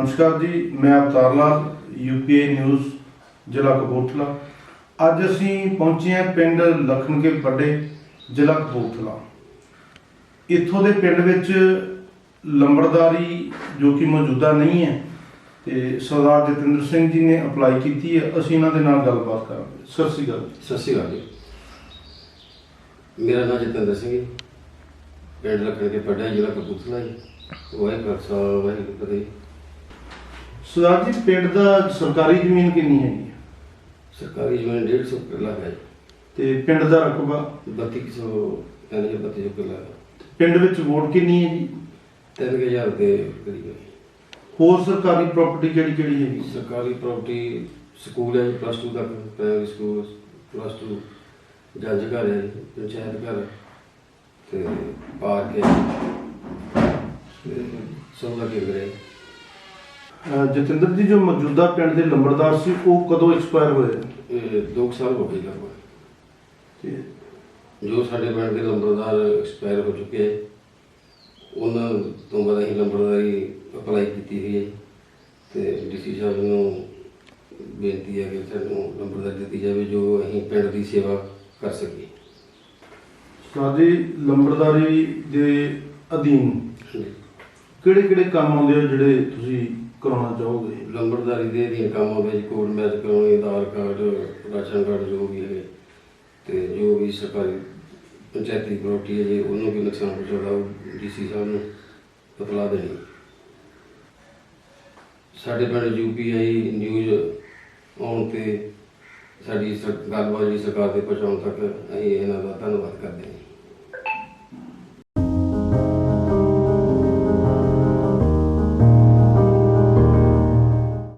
ਨਮਸਕਾਰ ਜੀ, ਮੈਂ ਅਵਤਾਰ ਲਾਲ ਯੂਪੀਏ ਨਿਊਜ਼ ਜ਼ਿਲ੍ਹਾ ਕਪੂਰਥਲਾ। ਅੱਜ ਅਸੀਂ ਪਹੁੰਚੇ ਹਾਂ ਪਿੰਡ ਲਖਨਕੇ ਵੱਡੇ, ਜ਼ਿਲ੍ਹਾ ਕਪੂਰਥਲਾ। ਇੱਥੋਂ ਦੇ ਪਿੰਡ ਵਿੱਚ ਲੰਬੜਦਾਰੀ ਜੋ ਕਿ ਮੌਜੂਦਾ ਨਹੀਂ ਹੈ ਤੇ ਸਰਦਾਰ ਜਤਿੰਦਰ ਸਿੰਘ ਜੀ ਨੇ ਅਪਲਾਈ ਕੀਤੀ ਹੈ, ਅਸੀਂ ਇਹਨਾਂ ਦੇ ਨਾਲ ਗੱਲਬਾਤ ਕਰਾਂਗੇ। ਸਤਿ ਸ਼੍ਰੀ ਅਕਾਲ ਜੀ। ਸਤਿ ਸ਼੍ਰੀ ਅਕਾਲ ਜੀ। ਮੇਰਾ ਨਾਮ ਜਤਿੰਦਰ ਸਿੰਘ ਹੈ ਪਿੰਡ ਲਖਣ ਕੇ ਪੜਿਆ ਜ਼ਿਲ੍ਹਾ ਕਪੂਰਥਲਾ ਜੀ। ਵਾਹਿਗੁਰੂ ਖਾਲਸਾ, ਵਾਹਿਗੁਰੂ ਜੀ ਸਰਦਾਰ ਜੀ ਪਿੰਡ ਦਾ ਸਰਕਾਰੀ ਜ਼ਮੀਨ ਕਿੰਨੀ ਹੈਗੀ ਹੈ? ਸਰਕਾਰੀ ਜ਼ਮੀਨ 150 ਕਿੱਲਾ ਹੈ ਤੇ ਪਿੰਡ ਦਾ ਰਕਬਾ? 3200 ਯਾਨੀ 3200 ਕਿੱਲਾ ਪਿੰਡ ਵਿੱਚ ਵੋਟ ਕਿੰਨੀ ਹੈ ਜੀ? 3000 ਦੇ ਕਰੀਬ ਹੈ ਹੋਰ ਸਰਕਾਰੀ ਪ੍ਰਾਪਰਟੀ ਕਿਹੜੀ ਕਿਹੜੀ ਹੈਗੀ? ਸਰਕਾਰੀ ਪ੍ਰਾਪਰਟੀ ਸਕੂਲ ਹੈ ਪਲੱਸ 2 ਤੱਕ ਪ੍ਰਾਇਮਰੀ ਸਕੂਲ ਪਲੱਸ 2 ਜੱਜ ਘਰ ਹੈ ਜੀ, ਪੰਚਾਇਤ ਘਰ। ਤੇ ਪਾਰਕ ਹੈ ਤੇ ਸੌਦਾ ਕੇਂਦਰ ਹੈ ਜਤਿੰਦਰ ਜੀ ਜੋ ਮੌਜੂਦਾ ਪਿੰਡ ਦੇ ਲੰਬੜਦਾਰ ਸੀ ਉਹ ਕਦੋਂ ਐਕਸਪਾਇਰ ਹੋਏ ਇਹ ਦੋ ਕੁ ਸਾਲ ਹੋ ਗਏ ਲਗਭਗ ਤੇ ਜੋ ਸਾਡੇ ਪਿੰਡ ਦੇ ਲੰਬੜਦਾਰ ਐਕਸਪਾਇਰ ਹੋ ਚੁੱਕੇ ਹੈ ਉਹਨਾਂ ਤੋਂ ਬਾਅਦ ਅਸੀਂ ਲੰਬੜਦਾਰੀ ਅਪਲਾਈ ਕੀਤੀ ਹੋਈ ਹੈ ਤੇ ਡੀਸੀ ਸਾਹਿਬ ਨੂੰ ਬੇਨਤੀ ਹੈ ਕਿ ਸਾਨੂੰ ਲੰਬੜਦਾਰੀ ਦਿੱਤੀ ਜਾਵੇ ਜੋ ਅਸੀਂ ਪਿੰਡ ਦੀ ਸੇਵਾ ਕਰ ਸਕੀਏ। ਸਾਡੀ ਲੰਬੜਦਾਰੀ ਦੇ ਅਧੀਨ ਕਿਹੜੇ ਕਿਹੜੇ ਕੰਮ ਆਉਂਦੇ ਆ ਜਿਹੜੇ ਤੁਸੀਂ ਕਰਾਉਣਾ ਚਾਹੋਗੇ? ਲੰਬੜਦਾਰੀ ਦੇ ਅਧੀਨ ਕੰਮ ਆਉਂਦੇ ਜੀ ਕੋਡ ਮੈਚ ਕਰਾਉਣੇ, ਆਧਾਰ ਕਾਰਡ, ਰਾਸ਼ਨ ਕਾਰਡ ਜੋ ਵੀ ਹੈ ਤੇ ਜੋ ਵੀ ਸਰਕਾਰੀ ਪੰਚਾਇਤੀ ਪ੍ਰਾਪਰਟੀ ਹੈ ਜੇ ਉਹਨੂੰ ਵੀ ਨੁਕਸਾਨ ਪਹੁੰਚਾਉਂਦਾ ਉਹ ਡੀਸੀ ਸਾਹਿਬ ਨੂੰ ਬਤਲਾ ਦੇਣੀ। ਸਾਡੇ ਪਿੰਡ ਯੂਪੀਆਈ ਨਿਊਜ਼ ਆਉਣ ਤੇ ਸਾਡੀ ਸਰ- ਗੱਲਬਾਤ ਜੀ ਸਰਕਾਰ ਦੇ ਪਹੁੰਚਾਉਣ ਤੱਕ ਅਸੀਂ ਇਹਨਾਂ ਦਾ ਧੰਨਵਾਦ ਕਰਦੇ ਹਾਂ।